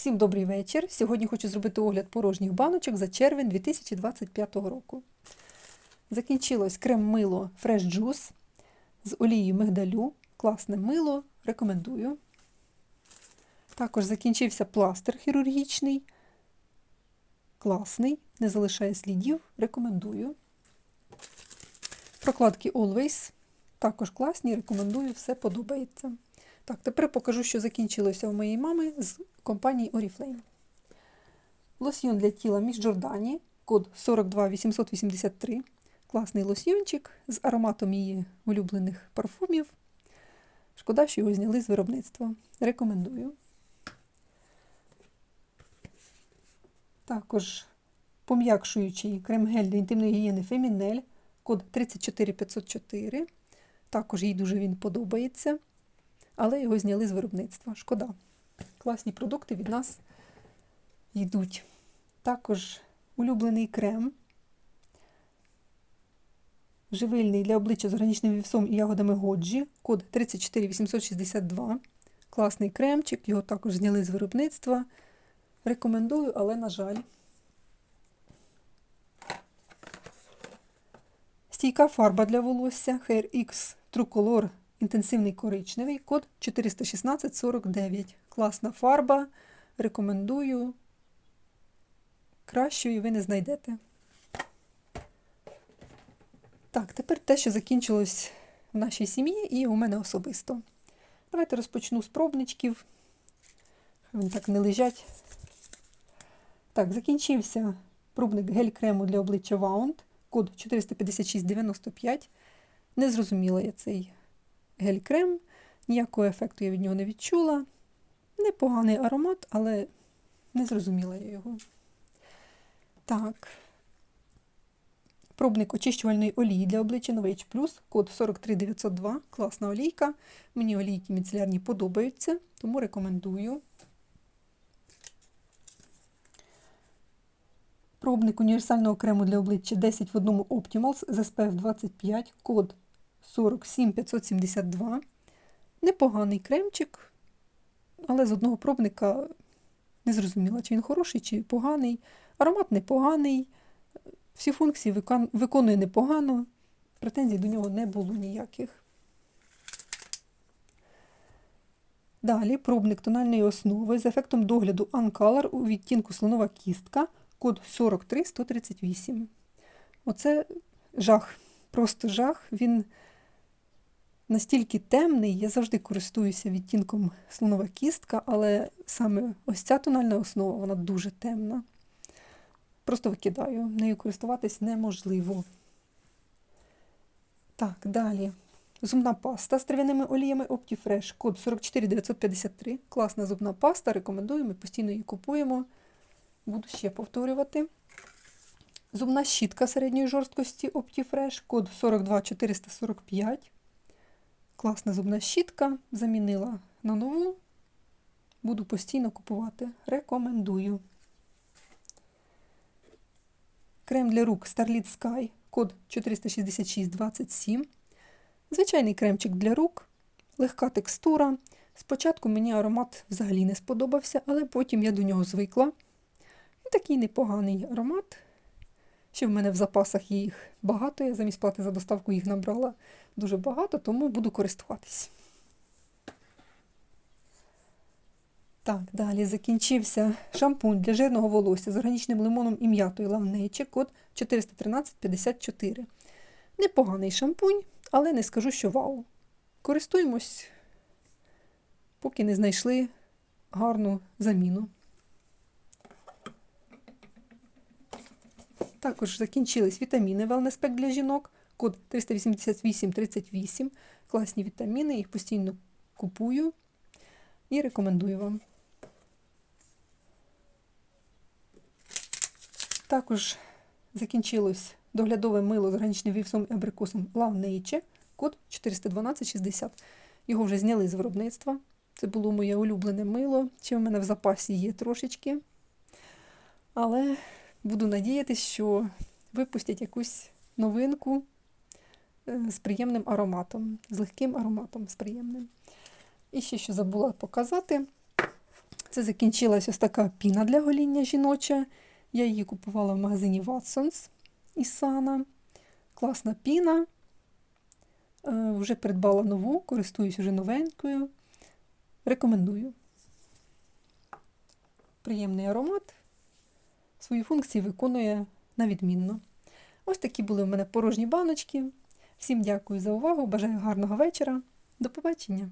Всім добрий вечір. Сьогодні хочу зробити огляд порожніх баночок за червень 2025 року. Закінчилось крем-мило Fresh Juice з олією мигдалю. Класне мило, рекомендую. Також закінчився пластир хірургічний. Класний, не залишає слідів, рекомендую. Прокладки Always також класні, рекомендую, все подобається. Так, тепер покажу, що закінчилося у моєї мами з компанії Oriflame. Лосьйон для тіла Між Джордані, код 42883. Класний лосьйончик з ароматом її улюблених парфумів. Шкода, що його зняли з виробництва. Рекомендую. Також пом'якшуючий крем-гель для інтимної гігієни Фемінель, код 34504. Також їй дуже він подобається, але його зняли з виробництва. Шкода. Класні продукти від нас йдуть. Також улюблений крем. Живильний для обличчя з органічним вівсом і ягодами Годжі, код 34862. Класний кремчик, його також зняли з виробництва. Рекомендую, але, на жаль. Стійка фарба для волосся Hair X True Color інтенсивний коричневий, код 41649. Класна фарба. Рекомендую. Кращої ви не знайдете. Так, тепер те, що закінчилось в нашій сім'ї і у мене особисто. Давайте розпочну з пробничків. Вони так не лежать. Так, закінчився пробник гель-крему для обличчя Wound, код 45695. Не зрозуміла я цей гель-крем, ніякого ефекту я від нього не відчула. Непоганий аромат, але не зрозуміла я його. Так. Пробник очищувальної олії для обличчя Novage Plus, код 43902. Класна олійка. Мені олійки міцелярні подобаються, тому рекомендую. Пробник універсального крему для обличчя 10 в одному Optimals з SPF 25, код 47572. Непоганий кремчик, але з одного пробника не зрозуміла, чи він хороший, чи поганий. Аромат непоганий, всі функції виконує непогано, претензій до нього не було ніяких. Далі пробник тональної основи з ефектом догляду Uncolor у відтінку слонова кістка, код 43138. Оце жах, просто жах. Він настільки темний, я завжди користуюся відтінком слонова кістка, але саме ось ця тональна основа, вона дуже темна. Просто викидаю, нею користуватись неможливо. Так, далі. Зубна паста з трав'яними оліями Optifresh, код 44953. Класна зубна паста, рекомендую, ми постійно її купуємо. Буду ще повторювати. Зубна щітка середньої жорсткості Optifresh, код 42445. Класна зубна щітка. Замінила на нову. Буду постійно купувати. Рекомендую. Крем для рук Starlit Sky, код 46627. Звичайний кремчик для рук, легка текстура. Спочатку мені аромат взагалі не сподобався, але потім я до нього звикла. І такий непоганий аромат. Ще в мене в запасах їх багато. Я замість плати за доставку їх набрала дуже багато, тому буду користуватись. Так, далі закінчився шампунь для жирного волосся з органічним лимоном і м'ятою Love код 41354. Непоганий шампунь, але не скажу, що вау. Користуємось, поки не знайшли гарну заміну. Також закінчились вітаміни Wellness для жінок, код 38838. Класні вітаміни, їх постійно купую і рекомендую вам. Також закінчилось доглядове мило з органічним вівсом і абрикосом Love Nature, код 41260. Його вже зняли з виробництва. Це було моє улюблене мило. Чи в мене в запасі є трошечки. Але буду надіятися, що випустять якусь новинку з приємним ароматом, з легким ароматом, з приємним. І ще що забула показати. Це закінчилась ось така піна для гоління жіноча. Я її купувала в магазині Watsons із Сана. Класна піна. Е, Вже придбала нову, користуюсь уже новенькою. Рекомендую. Приємний аромат. Свої функції виконує на відмінно. Ось такі були в мене порожні баночки. Всім дякую за увагу. Бажаю гарного вечора. До побачення!